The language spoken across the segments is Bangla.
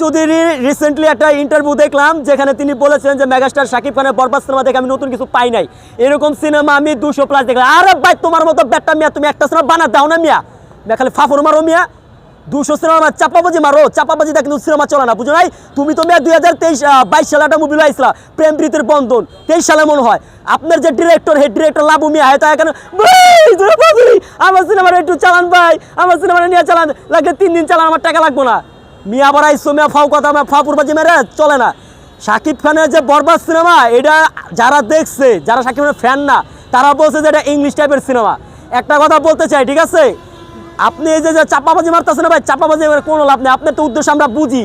চৌধুরী রিসেন্টলি একটা ইন্টারভিউ দেখলাম যেখানে তিনি বলেছেন যে মেগাস্টার শাকিব খানের বরবাদ সিনেমা দেখে আমি নতুন কিছু পাই নাই। এরকম সিনেমা আমি দুশো প্লাস দেখলাম। আরে ভাই তোমার মতো ব্যাটটা মিয়া তুমি একটা সিনেমা বানা দাও না মিয়া। খালি ফাফর মারো মিয়া। দুশো সিনেমা চাপাবাজি মারো। চাপাবাজি দেখ কিন্তু সিনেমা চলে না বুঝো নাই? তুমি তো মিয়া দুই হাজার তেইশ বাইশ সালে একটা মুভি লাইছিলা প্রেম প্রীতির বন্ধন। তেইশ সালে মনে হয়। আপনার যে director head director Labu Mia হয়তো এখানে ভাই, তোরা বাবুই, আমার সিনেমাটা একটু চালান ভাই আমার সিনেমাটা নিয়ে চালান। লাগলে তিন দিন চালান আমার টাকা লাগবো না। মিয়া কথা মেরে চলে না। খানের যে বরবাদ সিনেমা, এটা যারা দেখছে, যারা খানের ফ্যান না, তারা বলছে যে এটা ইংলিশ টাইপের সিনেমা। একটা কথা বলতে চাই, ঠিক আছে? আপনি এই যে চাপাবাজি মারতেছেন ভাই, চাপাবাজি কোনো লাভ নেই। আপনার তো উদ্দেশ্য আমরা বুঝি।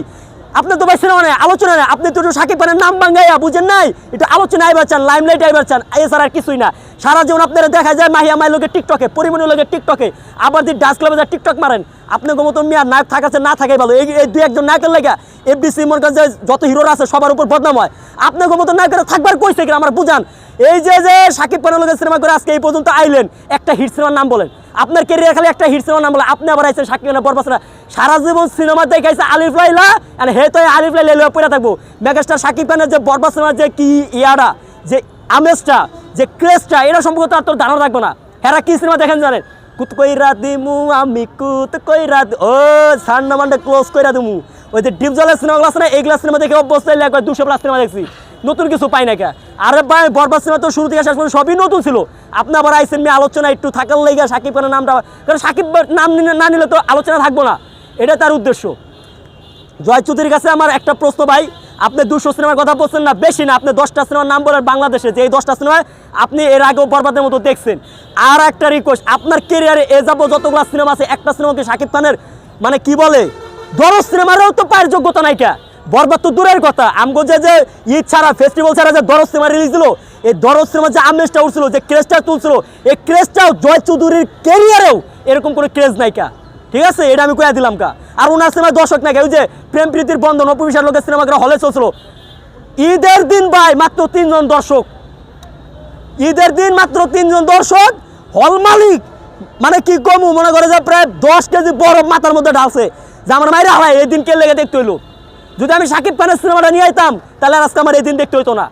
আপনি তো ভাই সিনেমা নেই, আলোচনা নেই। আপনি তো একটু শাকিব খানের নাম বাঙ্গাইয়া বুঝেন নাই? একটু আলোচনা আইবার চান লাইমলাইট আইবার চান, এছাড়া আর কিছুই না। সারা জীবন আপনারা দেখা যায় মাহিয়া মাই লোকের টিকটকে পরিমণি লোকের টিকটকে আবার যদি ডান্স ক্লাবে যা টিকটক মারেন আপনার মতো মিয়া নায়ক থাকাছে না থাকাই ভালো। এই দুই একজন নায়কের লেগা এফবিসি মনে করেন যত হিরোরা আছে, সবার উপর বদনাম হয়। আপনার মতো নায়কেরা থাকবার কইছে কিনা আমার বুঝান। এই যে যে শাকিব খানের সিনেমা করে আজকে এই পর্যন্ত আইলেন, একটা হিট সিনেমার নাম বলেন। আপনার কেরিয়ার খালি একটা হিট সিনেমার নাম বলে, আপনি আবার আইছেন শাকিব খানের বরবাদ সিনেমা সারা জীবন সিনেমা দেখাইছে আলিফ লাইলা আর হে তো আলিফ লাইলা লইয়া পড়ে থাকব। মেগাস্টার শাকিব খানের যে বরবাদ সিনেমার যে কি ইয়াটা যে আমেজটা, যে ক্রেজটা এটা সম্পর্কে তো আর তোর ধারণা রাখব না। হেরা কি সিনেমা দেখেন জানেন? কুত কইরা দিমু, আমি কুত কইরা ও সার নামানটা ক্লোজ কইরা দিমু। ওই যে ডিপ জলের সিনেমাগুলো আছে না এইগুলা সিনেমা দেখে অভ্যস্ত হইলে একবার দুশো প্লাস সিনেমা দেখছি। নতুন কিছু পাই না কে। আরে ভাই, বরবাদ সিনেমা তো শুরু থেকে শেষ পর্যন্ত সবই নতুন ছিল। আপনি আবার আইসেন মেয়ে আলোচনা একটু থাকার লেগে, সাকিব খানের নামটা কারণ সাকিব নাম না নিলে তো আলোচনা থাকব না। এটা তার উদ্দেশ্য। জয় চৌধুরীর কাছে আমার একটা প্রশ্ন, ভাই। আপনি দুশো সিনেমার কথা বলছেন না, বেশি না। আপনি দশটা সিনেমার নাম বলেন বাংলাদেশে। যে এই দশটা সিনেমায় আপনি এর আগেও বরবাদের মতো দেখছেন। আর একটা রিকোয়েস্ট আপনার কেরিয়ারে এ যাব যতগুলো সিনেমা আছে, একটা সিনেমাকে শাকিব খানের। মানে কি বলে? দরজ সিনেমারও তো পায়ের যোগ্যতা নাই কা। বরবাদ তো দূরের কথা। আমগো যে যে ঈদ ছাড়া ফেস্টিভ্যাল ছাড়া যে দরজ সিনেমা রিলিজ দিল এই দরজ সিনেমা যে আমেজটা উঠছিল যে ক্রেজটা তুলছিল এই ক্রেজটাও জয় চৌধুরীর কেরিয়ারেও এরকম কোনো ক্রেজ নাই কা। ঠিক আছে? এটা আমি কয়ে দিলাম কা। আর ওনার সিনেমা দর্শক নাকি? ওই যে প্রেম প্রীতির বন্ধন অপবিশার লোকের সিনেমা হলে চলছিল। ঈদের দিন ভাই, মাত্র তিনজন দর্শক। ঈদের দিন মাত্র তিনজন দর্শক, হল মালিক। মানে কি কমু, মনে করে যে প্রায় দশ কেজি বরফ মাথার মধ্যে ঢালছে। যে আমার মাইরে হালাই এই দিন কে লেগে দেখতে হইল? যদি আমি সাকিব খানের সিনেমাটা নিয়ে আইতাম, তাহলে আজকে আমার এই দিন দেখতে হইতো না।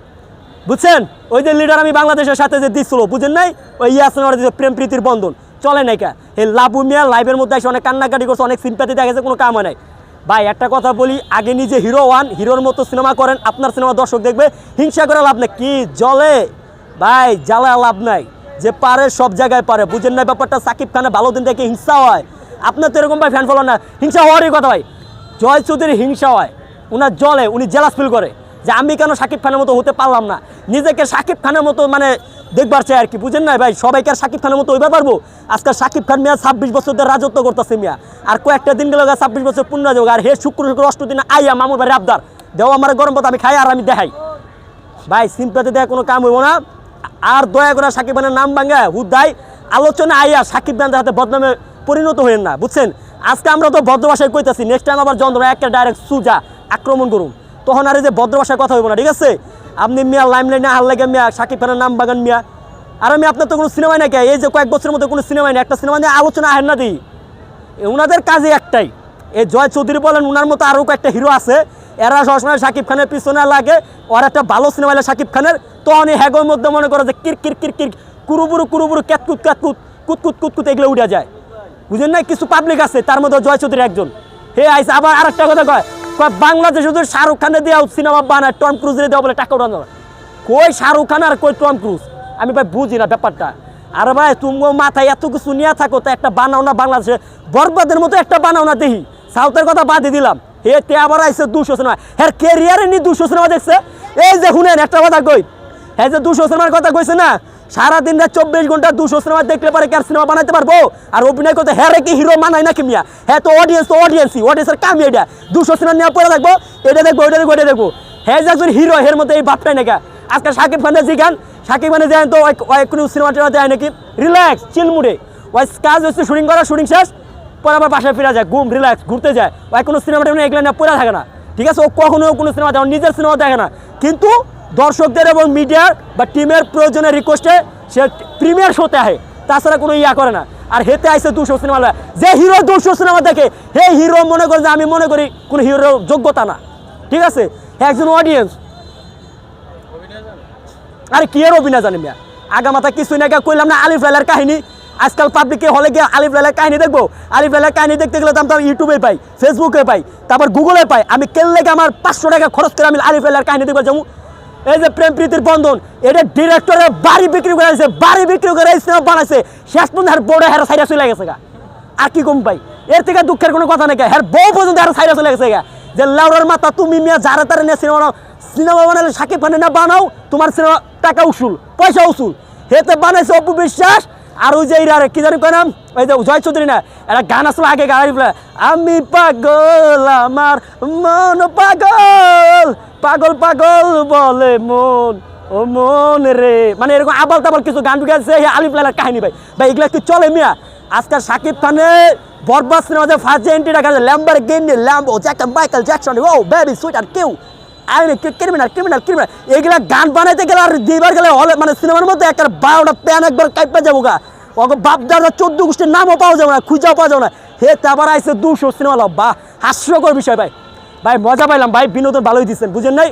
বুঝছেন? ওই যে লিডার আমি বাংলাদেশের সাথে যে দিচ্ছিল বুঝেন নাই? ওই ইয়া সিনেমাটা দিচ্ছে প্রেম প্রীতির বন্ধন। চলে নাই কা? এই লাবু মিয়া লাইভের মধ্যে এসে অনেক কান্নাকাটি করছে, অনেক সিম্পাতি দেখেছে কোনো কাম হয় নাই। ভাই, একটা কথা বলি, আগে নিজে হিরো ওয়ান হিরোর মতো সিনেমা করেন, আপনার সিনেমা দর্শক দেখবে, হিংসা করে লাভ নেই। কি জলে? ভাই জ্বালা লাভ নাই। যে পারে, সব জায়গায় পারে। বুঝেন না ব্যাপারটা? সাকিব খানে ভালো দিন দেখে হিংসা হয়। আপনার তো এরকম ভাই ফ্যান ফলো না। হিংসা হওয়ারই কথা ভাই। জয় চৌধুরী হিংসা হয়। উনার জলে, উনি জেলাস ফিল করে। যে আমি কেন সাকিব খানের মতো হতে পারলাম না? নিজেকে সাকিব খানের মতো মানে দেখবার চাই আর কি, বুঝেন না ভাই? সবাইকে আর সাকিব খানের মতো ওইবার পারব? আজকাল সাকিব খান মিয়া ছাব্বিশ বছর ধরে রাজত্ব করতেছে মিয়া। আর কয়েকটা দিন গেলে ছাব্বিশ বছর পূর্ণ যাব আর হে শুক্র শুক্র, অষ্ট দিন আইয়া মামুর বাড়ি আবদার। দেও আমার গরম পথ আমি খাই আর আমি দেখাই। ভাই সিম্পাতে দেওয়া কোনো কাম হইব না। আর দয়া করে সাকিব খানের নাম ভাঙ্গা হুদাই আলোচনা আইয়া সাকিব খানের হাতে বদনামে পরিণত হইেন না, বুঝছেন? আজকে আমরা তো ভদ্র ভাষায় কইতাছি নেক্সট টাইম আবার যন্ত্রণা একটা ডাইরেক্ট সুজা আক্রমণ করুন তখন আর এই যে ভদ্র ভাষায় কথা হইব না, ঠিক আছে? আপনি মিয়া লাইম লাইনে হাল লাগে মিয়া, সাকিব খানের নাম বাগান মিয়া। আর আমি আপনার তো কোনো সিনেমাই নাকি এই যে কয়েক বছরের মধ্যে কোনো সিনেমাই নেই, একটা সিনেমা নিয়ে আলোচনা আহেন না দিই। ওনাদের কাজে একটাই। এই জয় চৌধুরী বলেন ওনার মতো আরও কয়েকটা হিরো আছে। এরা সবসময় সাকিব খানের পিছনে লাগে। ওর একটা ভালো সিনেমা হলে সাকিব খানের। তখন এই হ্যাগোর মধ্যে মনে করে যে কির কির কির কির, কুরুবুরু কুরুবুরু, ক্যাতকুত ক্যাতকুত, কুতকুত কুতকুত এগুলো উঠে যায়। বুঝেন না কিছু পাবলিক আছে, তার মধ্যে জয় চৌধুরী একজন। হে আইসে, আবার আরেকটা কথা কয় বাংলাদেশে যদি শাহরুখ খানের দেওয়া সিনেমা বানায়, টম ক্রুজের দেওয়া বলে টাকা উঠানো কই শাহরুখ খান আর কই টম ক্রুজ? আমি ভাই বুঝি না ব্যাপারটা। আরে ভাই তুমি মাথায় এত কিছু নিয়ে থাকো তো, একটা বানাও না বাংলাদেশে। বরবাদের মতো একটা বানাও না দেখি। সাউথের কথা বাদে দিলাম। হে, তে আবার আইসে দুশো সিনেমা। হ্যাঁ কেরিয়ারে নি দুশো সিনেমা দেখছে? এই যে শুনেন, একটা কথা কই। হ্যাঁ যে দুশো সিনেমার কথা কইছে না সারাদিন রাত চব্বিশ ঘণ্টা দুশো সিনেমা দেখলে পারে কি আর সিনেমা বানাতে পারব? আর অভিনয় করতে হ্যাঁ কি হিরো মানায় না কি মিয়া? হ্যাঁ তো অডিয়েন্স তো অডিয়েন্সই অডিয়েন্সের কাম এটা দুশো সিনেমা নিয়ে পড়ে থাকব এটা দেখব এটা দেখব এটা দেখব। হ্যাঁ যে একজন হিরো এর মধ্যে এই বাপটাই নাকি? আজকে সাকিব খানের জিগান সাকিব খানের যায় তো কোনো সিনেমা টিনেমা দেয় নাকি? রিল্যাক্স চিলমুড়ে ওই কাজ হচ্ছে শুটিং করা, শুটিং শেষ। পরে আবার বাসায় ফিরে যায়, ঘুম রিল্যাক্স ঘুরতে যায়। ওই কোনো সিনেমা টিনেমা এগুলো নিয়ে পড়ে থাকে না। ঠিক আছে? ও কখনো কোনো সিনেমা দেখে নিজের সিনেমা দেখে না। কিন্তু দর্শকদের এবং মিডিয়ার বা টিমের প্রয়োজনের রিকোয়েস্টে সে প্রিমিয়ার শোতে আহে। তাছাড়া কোনো ইয়া করে না। আর হেতে আইসে দুশো সিনেমা যে হিরো দুশো সিনেমা দেখে, হে হিরো মনে করে যে আমি মনে করি কোনো হিরোর যোগ্যতা না। ঠিক আছে? একজন অডিয়েন্স আরে কি এর অভিনয় জানি মিয়া? আগামাথা কিছুই না কইলাম না আলিফ লাইলার কাহিনী। আজকাল পাবলিকে হলে গিয়ে আলিফ লাইলার কাহিনী দেখব। আলিফ লাইলার কাহিনী দেখতে গেলে তো আমি ইউটিউবে পাই ফেসবুকে পাই, তারপর গুগলে পাই। আমি কেললে আমার পাঁচশো টাকা খরচ করে আমি আলিফ লাইলার কাহিনী দেখব যেমন এই যে প্রেম প্রীতির বন্ধন, এটা ডিরেক্টরের বাড়ি বিক্রি করে আছে বাড়ি বিক্রি করে সিনেমা বানাইছে। শেষ পর্যন্ত আর বড় হেরা সাইডা চলে গেছে গা। আর কি কম পাই এর থেকে দুঃখের কোনো কথা নেই হ্যাঁ বউ পর্যন্ত আর সাইডা চলে গেছে গা। যে লাউডার মাথা তুমি মিয়া, যারা তারা নিয়ে সিনেমা সিনেমা বানালে সাকিব খানে না বানাও, তোমার সিনেমা টাকা উসুল, পয়সা উসুল। হেতে বানাইছে অপু বিশ্বাস, আর ওই যে আর, কি জানি কয় নাম? ওই যে জয় চৌধুরী না একটা গান আসলো আগে, গাড়ি আমি পাগল, আমার মন পাগল পাগল পাগল বলে মন, ও মন রে। মানে এরকম আবাল তাবাল কিছু গান আছে আলিফ লালার কাহিনী ভাই। ভাই, এগুলা কি চলে মিয়া। আজকাল সাকিব খানের বরবাদ সিনেমাতে ফার্স্ট যে এন্ট্রি রাখা ল্যাম্বার গেন্ডি ল্যাম্বো জ্যাকসন মাইকেল জ্যাকসন ও বেবি সুইট আর কেউ আইনে ক্রিমিনাল ক্রিমিনাল ক্রিমিনাল এগুলা গান বানাইতে গেলে আর দিবার গেলে হলে মানে সিনেমার মধ্যে একটা বারোটা প্যান একবার কাইপা যাব গা। ওকে বাপ দাদা চোদ্দ গোষ্ঠীর নামও পাওয়া যাবে না, খুঁজাও পাওয়া যাবে না। হে তারপর আইসে দুশো সিনেমা বা হাস্যকর বিষয় ভাই। ভাই মজা পাইলাম ভাই বিনোদন ভালোই দিচ্ছেন বুঝেন নাই?